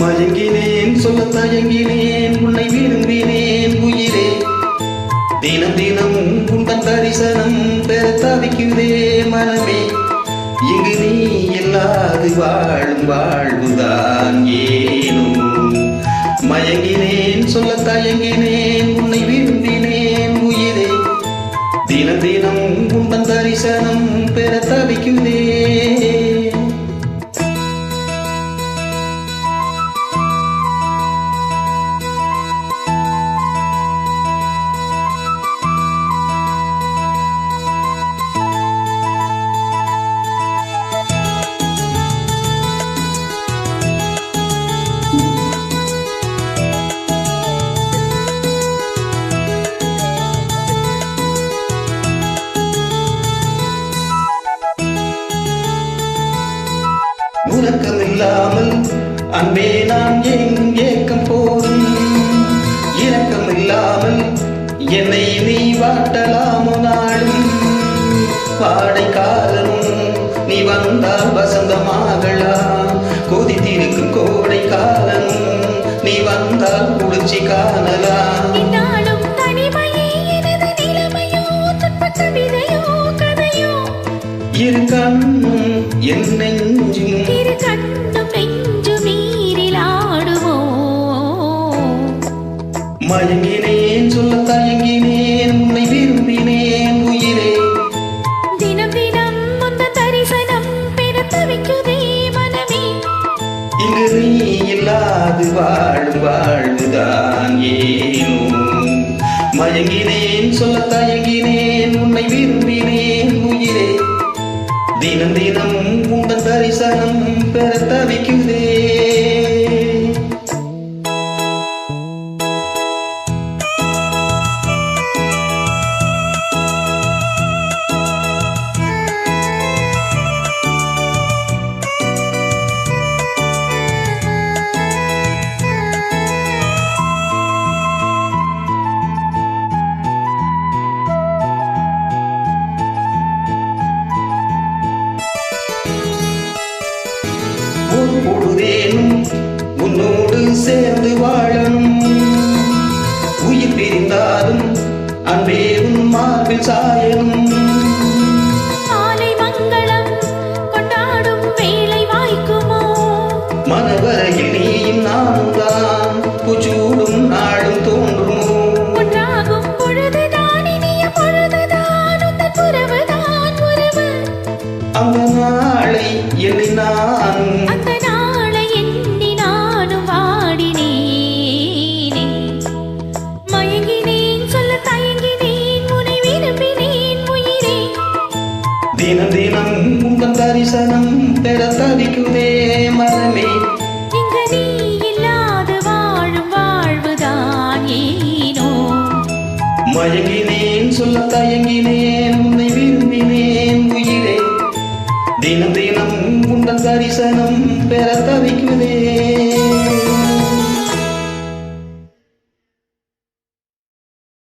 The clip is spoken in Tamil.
மயங்கினேன் சொல்ல தயங்கினேன் உன்னை விரும்பினேன் உயிரே. தினம் தினம் உந்தன் தரிசனம் பெற தவிக்குதே மனமே. இங்கு நீ இல்லாது வாழும் வாழ்வுதான் ஏனும். மயங்கினேன் சொல்ல தயங்கினேன் உறக்கம் இல்லாமல் அன்பே நான் என் ஏக்கம் போதும் இரக்கம் இல்லாமல் என்னை நீ வாட்டலாமோ நாளும்? பாடை காலமும் நீ வந்தால் வசந்தமாகலாம் கொதித்திருக்கும் கோடை காலமும் நீ வந்தால் குளிர்ச்சி காணலாம் இங்கு நீ இல்லாது வாழும் வாழ்வுதான் ஏனோ. மயங்கினேன் சொல்ல தயங்கினேன் உன்னை விரும்பினேன் உயிரே. தினம் தினம் உங்கள் தரிசனம் பெற தவிக்குதே. சேர்ந்து வாழணும். உயிர் பிரிந்தாலும் அன்பே உன் மார்பில் சாயணும். மனவரையில் நீயும் நானும் தான். நாடும் தோன்றுமோ? அந்த நாளை எண்ணி தினம் தினம் உங்கள் தரிசனம் பெற தவிக்குதே மனமே மயங்கினேன் சொல்ல தயங்கினேன் உன்னை விரும்பினேன் உயிரே. தினம் தினம் உங்கள் தரிசனம் பெற தவிக்குதே